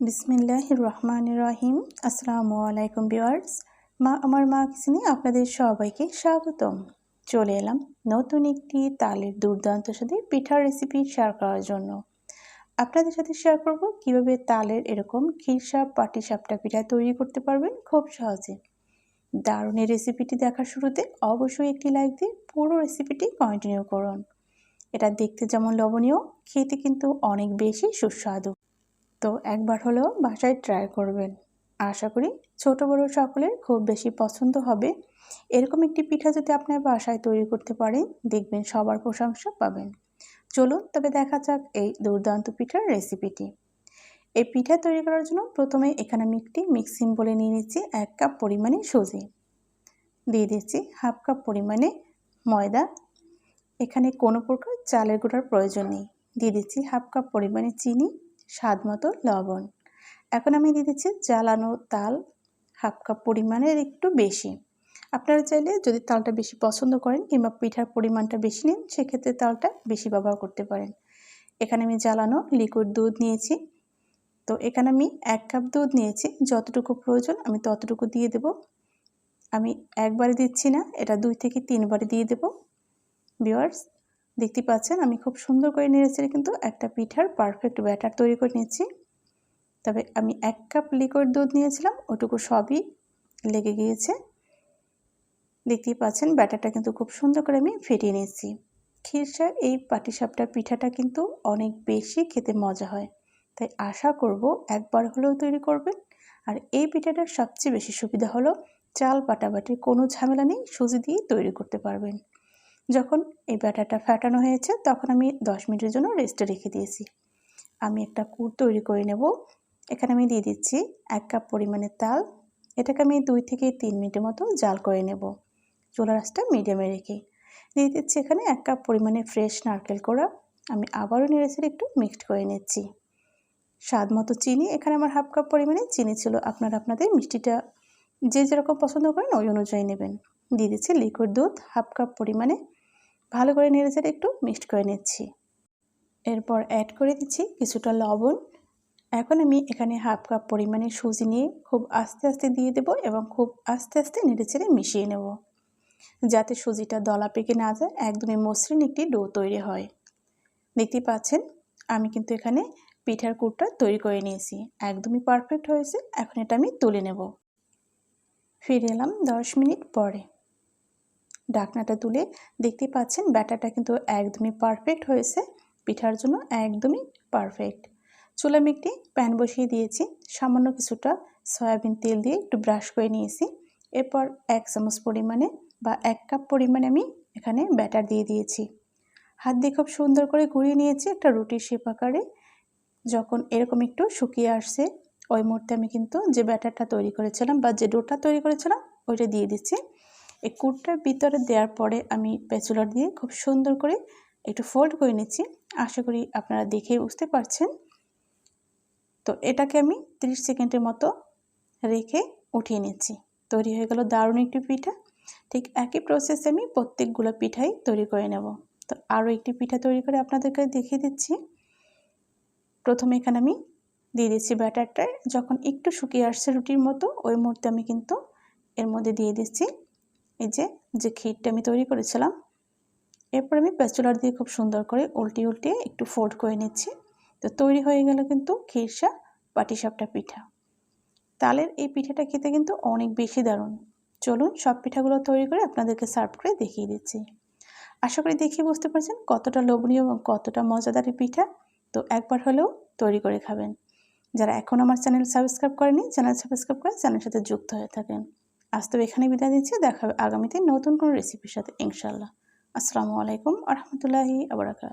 বিসমিল্লাহ রহমান রহিম আসসালামু আলাইকুম বিওয়ার্স মা, আমার মা কিচেনে আপনাদের সবাইকে স্বাগতম। চলে এলাম নতুন একটি তালের দুর্দান্ত সাথে পিঠার রেসিপি শেয়ার করার জন্য। আপনাদের সাথে শেয়ার করব কীভাবে তালের এরকম ক্ষীরসাপ পাটিসাপটা পিঠা তৈরি করতে পারবেন খুব সহজে। দারুণ এই রেসিপিটি দেখার শুরুতে অবশ্যই একটি লাইক দিয়ে পুরো রেসিপিটি কন্টিনিউ করুন। এটা দেখতে যেমন লবণীয় খেতে কিন্তু অনেক বেশি সুস্বাদু। তো একবার হলেও বাসায় ট্রাই করবেন। আশা করি ছোট বড় সকলের খুব বেশি পছন্দ হবে। এরকম একটি পিঠা যদি আপনার বাসায় তৈরি করতে পারেন, দেখবেন সবার প্রশংসা পাবেন। চলুন তবে দেখা যাক এই দুর্দান্ত পিঠার রেসিপিটি এই পিঠা তৈরি করার জন্য প্রথমে এখানে আমি একটি মিক্সিং বলে নিয়ে নিচ্ছি এক কাপ পরিমাণে সুজি। দিয়ে দিচ্ছি হাফ কাপ পরিমাণে ময়দা। এখানে কোনো প্রকার চালের গুঁড়ার প্রয়োজন নেই। দিয়ে দিচ্ছি হাফ কাপ পরিমাণে চিনি। স্বাদ মতো লবণ। এখন আমি দিয়ে দিচ্ছি জ্বালানো তাল, হাফ কাপ পরিমাণের একটু বেশি। আপনারা চাইলে যদি তালটা বেশি পছন্দ করেন কিংবা পিঠার পরিমাণটা বেশি নেন, সেক্ষেত্রে তালটা বেশি ব্যবহার করতে পারেন। এখানে আমি জ্বালানো লিকুইড দুধ নিয়েছি। তো এখানে আমি এক কাপ দুধ নিয়েছি। যতটুকু প্রয়োজন আমি ততটুকু দিয়ে দেব। আমি একবারে দিচ্ছি না, এটা দুই থেকে তিনবারে দিয়ে দেব। ভিওয়ার্স দেখতে পাচ্ছেন, আমি খুব সুন্দর করে নেড়েছি কিন্তু একটা পিঠার পারফেক্ট ব্যাটার তৈরি করে নিয়েছি। তবে আমি এক কাপ লিকুইড দুধ নিয়েছিলাম, ওটুকু সবই লেগে গিয়েছে। দেখতেই পাচ্ছেন, ব্যাটারটা কিন্তু খুব সুন্দর করে আমি ফেটিয়ে নিয়েছি। খিরসা এই পাটিসাপটা পিঠাটা কিন্তু অনেক বেশি খেতে মজা হয়। তাই আশা করব একবার হলেও তৈরি করবেন। আর এই পিঠাটার সবচেয়ে বেশি সুবিধা হলো, চাল পাটাবাটির কোনো ঝামেলা নেই, সুজি দিয়ে তৈরি করতে পারবেন। যখন এই ব্যাটারটা ফ্যাটানো হয়েছে, তখন আমি দশ মিনিটের জন্য রেস্টে রেখে দিয়েছি। আমি একটা কুর তৈরি করে নেব। এখানে আমি দিয়ে দিচ্ছি এক কাপ পরিমাণে তাল। এটাকে আমি দুই থেকে তিন মিনিটের মতো জাল করে নেব। চুলা রাসটা মিডিয়ামে রেখে। দিয়ে দিচ্ছি এখানে এক কাপ পরিমাণে ফ্রেশ নারকেল করা আমি আবারও নেড়েছেড়ে একটু মিক্সড করে নিচ্ছি। স্বাদ মতো চিনি, এখানে আমার হাফ কাপ পরিমাণে চিনি ছিল। আপনারা আপনাদের মিষ্টিটা যে যেরকম পছন্দ করেন, ওই অনুযায়ী নেবেন। দিয়ে দিচ্ছি লিকুইড দুধ হাফ কাপ পরিমাণে। ভালো করে নেড়েচেড়ে একটু মিক্সড করে নিচ্ছি। এরপর অ্যাড করে দিচ্ছি কিছুটা লবণ। এখন আমি এখানে হাফ কাপ পরিমাণে সুজি নিয়ে খুব আস্তে আস্তে দিয়ে দেব এবং খুব আস্তে আস্তে নেড়েচেড়ে মিশিয়ে নেব। যাতে সুজিটা দলা পেকে না যায়, একদমই মসৃণ একটি ডো তৈরি হয়। দেখতে পাচ্ছেন, আমি কিন্তু এখানে পিঠার কুটটা তৈরি করে নিয়েছি। একদমই পারফেক্ট হয়েছে, এখন এটা আমি তুলে নেব। ফিরে এলাম দশ মিনিট পরে। ডাকনাটা তুলে দেখতে পাচ্ছেন ব্যাটারটা কিন্তু একদমই পারফেক্ট হয়েছে। পিঠার জন্য একদমই পারফেক্ট চুলা আমি একটি প্যান বসিয়ে দিয়েছি, সামান্য কিছুটা সয়াবিন তেল দিয়ে একটু ব্রাশ করে নিয়েছি। এরপর এক চামচ পরিমাণে বা এক কাপ পরিমাণে আমি এখানে ব্যাটার দিয়ে দিয়েছি। হাত দিয়ে খুব সুন্দর করে ঘুরিয়ে নিয়েছি একটা রুটির শেপ আকারে। যখন এরকম একটু শুকিয়ে আসছে, ওই মুহূর্তে আমি কিন্তু যে ব্যাটারটা তৈরি করেছিলাম বা যে ডোটা তৈরি করেছিলাম, ওইটা দিয়ে দিচ্ছি। এই কুটটার ভিতরে দেওয়ার পরে আমি পেচুলার দিয়ে খুব সুন্দর করে একটু ফোল্ড করে নিচ্ছি। আশা করি আপনারা দেখেই বুঝতে পারছেন। তো এটাকে আমি 30 সেকেন্ডের মতো রেখে উঠিয়ে নিচ্ছি। তৈরি হয়ে গেল দারুণ একটি পিঠা। ঠিক একই প্রসেসে আমি প্রত্যেকগুলো পিঠাই তৈরি করে নেব। তো আরও একটি পিঠা তৈরি করে আপনাদেরকে দেখিয়ে দিচ্ছি। প্রথমে এখানে আমি দিয়ে দিচ্ছি ব্যাটারটা। যখন একটু শুকিয়ে আসছে রুটির মতো, ওই মুহূর্তে আমি কিন্তু এর মধ্যে দিয়ে দিচ্ছি এই যে যে ক্ষীরটা আমি তৈরি করেছিলাম, এরপর আমি প্যাচুলার দিয়ে খুব সুন্দর করে উল্টে উল্টে একটু ফোল্ড করে নিচ্ছি। তো তৈরি হয়ে গেল কিন্তু ক্ষীরসা পাটিসাপটা পিঠা। তালের এই পিঠাটা খেতে কিন্তু অনেক বেশি দারুণ। চলুন সব পিঠাগুলো তৈরি করে আপনাদেরকে সার্ভ করে দেখিয়ে দিচ্ছি। আশা করি দেখিয়ে বুঝতে পারছেন কতটা লোভনীয় এবং কতটা মজাদার পিঠা। তো একবার হলেও তৈরি করে খাবেন। যারা এখন আমার চ্যানেল সাবস্ক্রাইব করেনি চ্যানেল সাবস্ক্রাইব করে চ্যানেলের সাথে যুক্ত হয়ে থাকেন। আজ তো এখানে বিদায় দিচ্ছি দেখা হবে আগামীতে নতুন কোনো রেসিপির সাথে ইনশাল্লাহ আসসালামু আলাইকুম আ রহমতুল্লাহি আবরাকাত